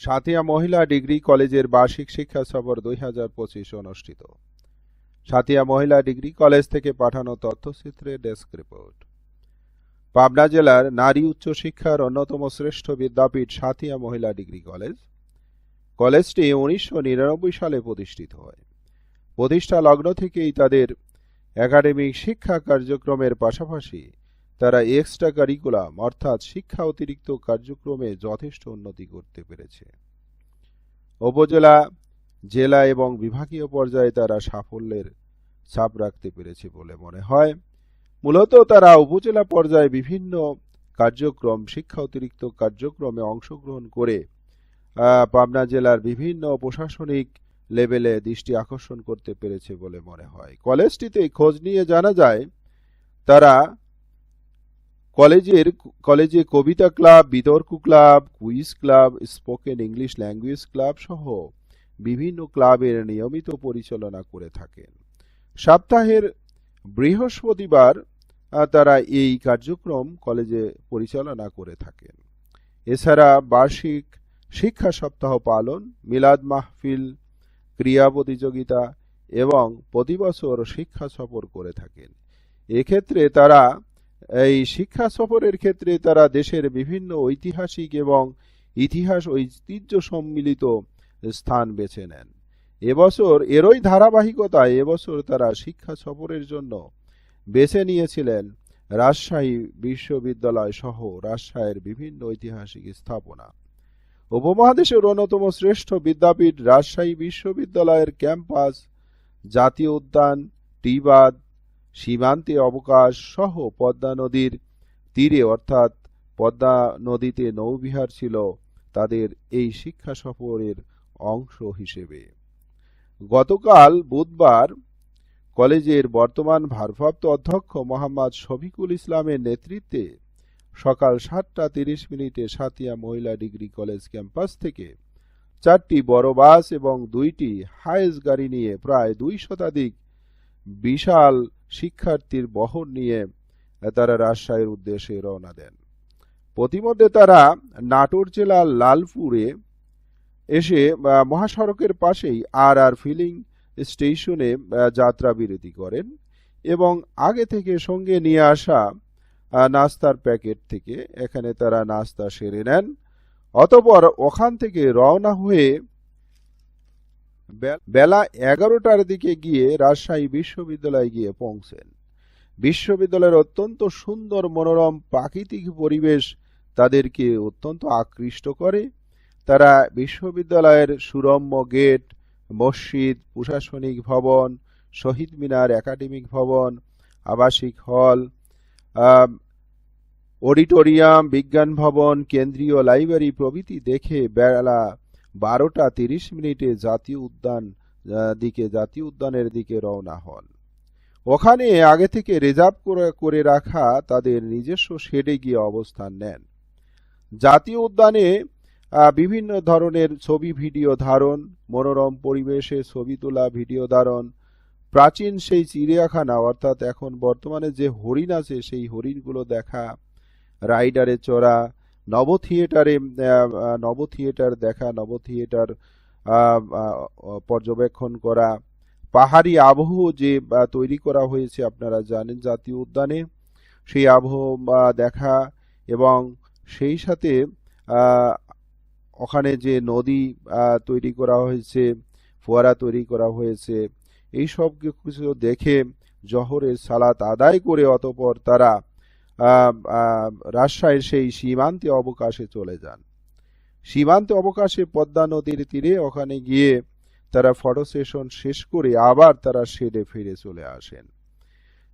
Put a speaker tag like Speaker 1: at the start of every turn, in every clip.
Speaker 1: সাথিয়া মহিলা ডিগ্রি কলেজের বার্ষিক শিক্ষা সফর দুই হাজার পঁচিশ অনুষ্ঠিত। সাথিয়া মহিলা ডিগ্রি কলেজ থেকে পাঠানো তথ্যচিত্রে ডেস্ক রিপোর্ট। পাবনা জেলার নারী উচ্চ শিক্ষার অন্যতম শ্রেষ্ঠ বিদ্যাপীঠ সাথিয়া মহিলা ডিগ্রি কলেজ। কলেজটি উনিশশো নিরানব্বই সালে প্রতিষ্ঠিত হয়। প্রতিষ্ঠা লগ্ন থেকেই তাদের একাডেমিক শিক্ষা কার্যক্রমের পাশাপাশি তারা এক্সট্রা কারিকুলাম অর্থাৎ শিক্ষা অতিরিক্ত কার্যক্রমে যথেষ্ট উন্নতি করতে পেরেছে। উপজেলা, জেলা এবং বিভাগীয় পর্যায়ে তারা সাফল্যের ছাপ রাখতে পেরেছে বলে মনে হয়। মূলত তারা উপজেলা পর্যায়ে বিভিন্ন কার্যক্রম, শিক্ষা অতিরিক্ত কার্যক্রমে অংশগ্রহণ করে পাবনা জেলার বিভিন্ন প্রশাসনিক লেভেলে দৃষ্টি আকর্ষণ করতে পেরেছে বলে মনে হয়। কলেজটিতে খোঁজ নিয়ে জানা যায়, তারা কলেজের, কলেজে কবিতা ক্লাব, বিতর্ক club, quiz club, spoken English language club সহ বিভিন্ন ক্লাবের নিয়মিত পরিচালনা করে থাকেন। সপ্তাহের বৃহস্পতিবার তারা এই কার্যক্রম কলেজে পরিচালনা করে থাকেন। এছাড়া বার্ষিক শিক্ষা সপ্তাহ পালন, মিলাদ মাহফিল ক্রিয়া প্রতিযোগিতা এবং প্রতিবছর শিক্ষা সফর করে থাকেন। এক্ষেত্রে তারা এই শিক্ষা সফরের ক্ষেত্রে তারা দেশের বিভিন্ন ঐতিহাসিক এবং ইতিহাস ঐতিহ্য সম্মিলিত স্থান বেছে নেন। এবছর এরই ধারাবাহিকতায় এবছর তারা শিক্ষা সফরের জন্য বেছে নিয়েছিলেন রাজশাহী বিশ্ববিদ্যালয় সহ রাজশাহীর বিভিন্ন ঐতিহাসিক স্থাপনা। উপমহাদেশের অন্যতম শ্রেষ্ঠ বিদ্যাপীঠ রাজশাহী বিশ্ববিদ্যালয়ের ক্যাম্পাস, জাতীয় উদ্যান, টিবাদ সীমান্তে অবকাশ সহ পদ্মা নদীর তীরে, অর্থাৎ পদ্মা নদীতে নৌবিহার ছিল তাদের এই শিক্ষা সফরের অংশ হিসেবে। গতকাল বুধবার কলেজের বর্তমান ভারপ্রাপ্ত অধ্যক্ষ মোহাম্মদ শফিকুল ইসলামের নেতৃত্বে সকাল সাতটা তিরিশ মিনিটে সাতিয়া মহিলা ডিগ্রি কলেজ ক্যাম্পাস থেকে চারটি বড় বাস এবং দুইটি হায়েস গাড়ি নিয়ে প্রায় দুই শতাধিক বিশাল শিক্ষার্থীর বহর নিয়ে তারা রাজশাহীর উদ্দেশ্যে রওনা দেন। প্রতিমধ্যে তারা নাটোর জেলার লালপুরে এসে মহাসড়কের পাশেই আর আর ফিলিং স্টেশনে যাত্রা বিরতি করেন এবং আগে থেকে সঙ্গে নিয়ে আসা নাস্তার প্যাকেট থেকে এখানে তারা নাস্তা সেরে নেন। অতপর ওখান থেকে রওনা হয়ে বেলা এগারোটার দিকে গিয়ে রাজশাহী বিশ্ববিদ্যালয়ে গিয়ে পৌঁছেন। বিশ্ববিদ্যালয়ের অত্যন্ত সুন্দর মনোরম প্রাকৃতিক পরিবেশ তাদেরকে অত্যন্ত আকৃষ্ট করে। তারা বিশ্ববিদ্যালয়ের সুরম্য গেট, মসজিদ, প্রশাসনিক ভবন, শহীদ মিনার, একাডেমিক ভবন, আবাসিক হল অডিটোরিয়াম, বিজ্ঞান ভবন, কেন্দ্রীয় লাইব্রেরি প্রভৃতি দেখে বেলা বারোটা তিরিশ মিনিটে জাতীয় উদ্যান দিকে, জাতীয় উদ্যানের দিকে রওনা হন। ওখানে আগে থেকে রিজার্ভ করে রাখা তাদের নিজস্ব শেডে গিয়ে অবস্থান নেন। জাতীয় উদ্যানে বিভিন্ন ধরনের ছবি ভিডিও ধারণ, মনোরম পরিবেশে ছবি তোলা ভিডিও ধারণ, প্রাচীন সেই চিড়িয়াখানা, অর্থাৎ এখন বর্তমানে যে হরিণ আছে সেই হরিণগুলো দেখা, রাইডারে চড়া নব থিয়েটারে নব থিয়েটার দেখা নব থিয়েটার পর্যবেক্ষণ করা, পাহাড়ি আবহ যে তৈরি করা হয়েছে আপনারা জানেন জাতীয় উদ্যানে, সেই আবহ দেখা এবং সেই সাথে ওখানে যে নদী তৈরি করা হয়েছে, ফোয়ারা তৈরি করা হয়েছে, এই সব কিছু দেখে জহরের সালাত আদায় করে অতপর তারা রাজশাহীর সেই সীমান্তে অবকাশে চলে যান। সীমান্তে অবকাশে পদ্মা নদীর তীরে ওখানে গিয়ে তারা ফটো সেশন শেষ করে আবার তারা শেডে ফিরে চলে আসেন।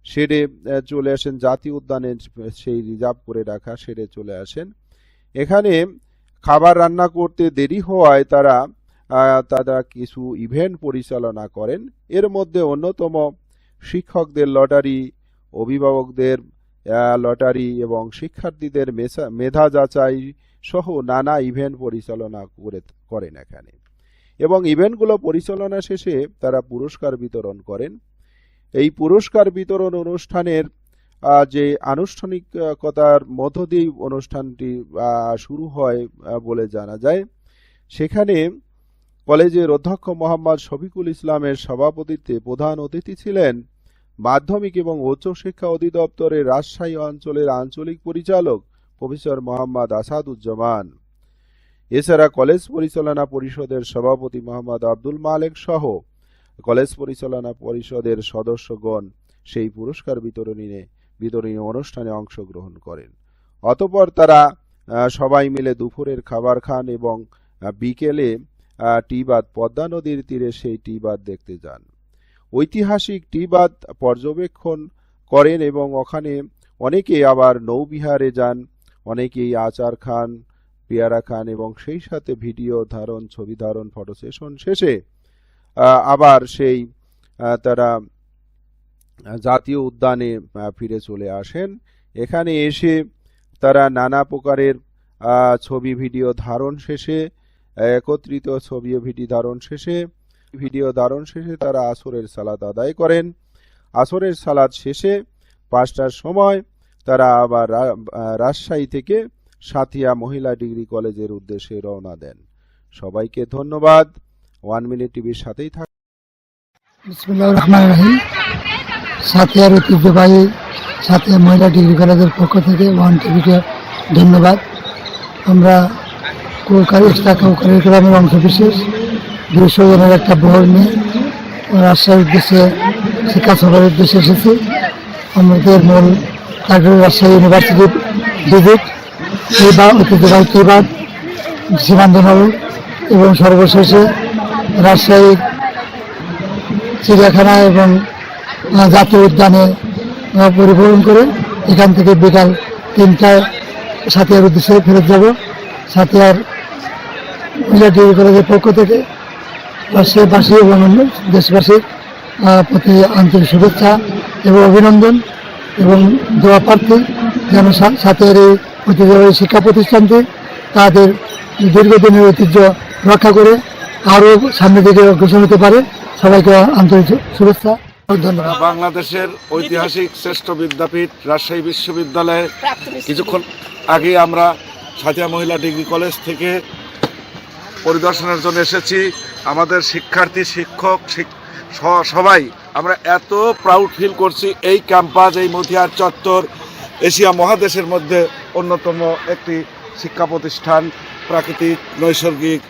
Speaker 1: শেডে চলে আসেন, জাতীয় উদ্যানের সেই রিজার্ভ করে রাখা শেডে চলে আসেন। এখানে খাবার রান্না করতে দেরি হওয়ায় তারা তারা কিছু ইভেন্ট পরিচালনা করেন। এর মধ্যে অন্যতম শিক্ষকদের লটারি অভিভাবকদের লটারি এবং শিক্ষার্থীদের মেধা যাচাই সহ নানা ইভেন্ট পরিচালনা করে, করেন এখানে। এবং ইভেন্টগুলো পরিচালনা শেষে তারা পুরস্কার বিতরণ করেন। এই পুরস্কার বিতরণ অনুষ্ঠানের যে আনুষ্ঠানিকতার মধ্য দিয়ে অনুষ্ঠানটি শুরু হয় বলে জানা যায়। সেখানে কলেজের অধ্যক্ষ মোহাম্মদ শফিকুল ইসলামের সভাপতিত্বে প্রধান অতিথি ছিলেন মাধ্যমিক এবং উচ্চশিক্ষা অধিদপ্তরের রাজশাহী অঞ্চলের আঞ্চলিক পরিচালক প্রফেসর মোহাম্মদ আসাদুজ্জামান। এছাড়া কলেজ পরিচালনা পরিষদের সভাপতি মোহাম্মদ আব্দুল মালেক সহ কলেজ পরিচালনা পরিষদের সদস্যগণ সেই পুরস্কার বিতরণী বিতরণী অনুষ্ঠানে অংশগ্রহণ করেন। অতপর তারা সবাই মিলে দুপুরের খাবার খান এবং বিকেলে টিবাদ পদ্মা নদীর তীরে সেই টিবাদ দেখতে যান। ঐতিহাসিক টিবাদ পর্যবেক্ষণ করেন এবং ওখানে অনেকে আবার নৌবিহারে যান, অনেকেই আচার খান, পেয়ারা খান এবং সেই সাথে ভিডিও ধারণ, ছবি ধারণ, ফটো সেশন শেষে আবার সেই তারা জাতীয় উদ্যানে ফিরে চলে আসেন। এখানে এসে তারা নানা প্রকারের ছবি, ভিডিও ধারণ শেষে, একত্রিত ছবি ভিডিও ধারণ শেষে ভিডিও ধারণ শেষে তারা আসরের সালাত আদায় করেন। আসরের সালাত শেষে পাঁচটার সময় তারা আবার রাজশাহী থেকে সাথিয়া মহিলা ডিগ্রি কলেজের উদ্দেশ্যে রওনা দেন। সবাইকে ধন্যবাদ। ওয়ান মিনিট টিভির সাথেই থাক
Speaker 2: বিসমুল্লাহ সাথিয়ার ঐতিহ্যবাহী সাথিয়া মহিলা ডিগ্রি কলেজের পক্ষ থেকে ওয়ান টিভিকে ধন্যবাদ। আমরা কৌকারি এক্সট্রা গ্রামের দুইশো জনের একটা বহর নিয়ে। রাজশাহীর উদ্দেশ্যে, শিক্ষা সফরের উদ্দেশ্যে এসেছি। আমাদের মূল কার্যক্রম রাজশাহী ইউনিভার্সিটির ভিজিট কিবা ঐতিহ্যবাহী কিবাদ সীমান্তনগর এবং সর্বশেষে রাজশাহীর চিড়িয়াখানা এবং জাতীয় উদ্যানে পরিভ্রমণ করে এখান থেকে বিকাল তিনটায় সাথিয়ার উদ্দেশ্যে ফেরত যাব। সাথিয়ার ডিগ্রি কলেজের পক্ষ থেকে রাজশাহীবাসী এবং অন্য দেশবাসীর প্রতি আন্তরিক শুভেচ্ছা এবং অভিনন্দন এবং দোয়া প্রার্থী যেন সা- সাথিয়ার এই ঐতিহ্যবাহী শিক্ষা প্রতিষ্ঠানটি তাদের দীর্ঘদিনের ঐতিহ্য রক্ষা করে আরও সামনের দিকে অগ্রসর হতে পারে। সবাইকে আন্তরিক শুভেচ্ছা
Speaker 3: বাংলাদেশের ঐতিহাসিক শ্রেষ্ঠ বিদ্যাপীঠ রাজশাহী বিশ্ববিদ্যালয়ে কিছুক্ষণ আগে আমরা সাথিয়া মহিলা ডিগ্রি কলেজ থেকে পরিদর্শনের জন্য এসেছি। আমাদের শিক্ষার্থী, শিক্ষক সবাই আমরা এত প্রাউড ফিল করছি এই ক্যাম্পাস এই মতিহার চত্বর, এশিয়া মহাদেশের মধ্যে অন্যতম একটি শিক্ষা প্রতিষ্ঠান, প্রাকৃতিক, নৈসর্গিক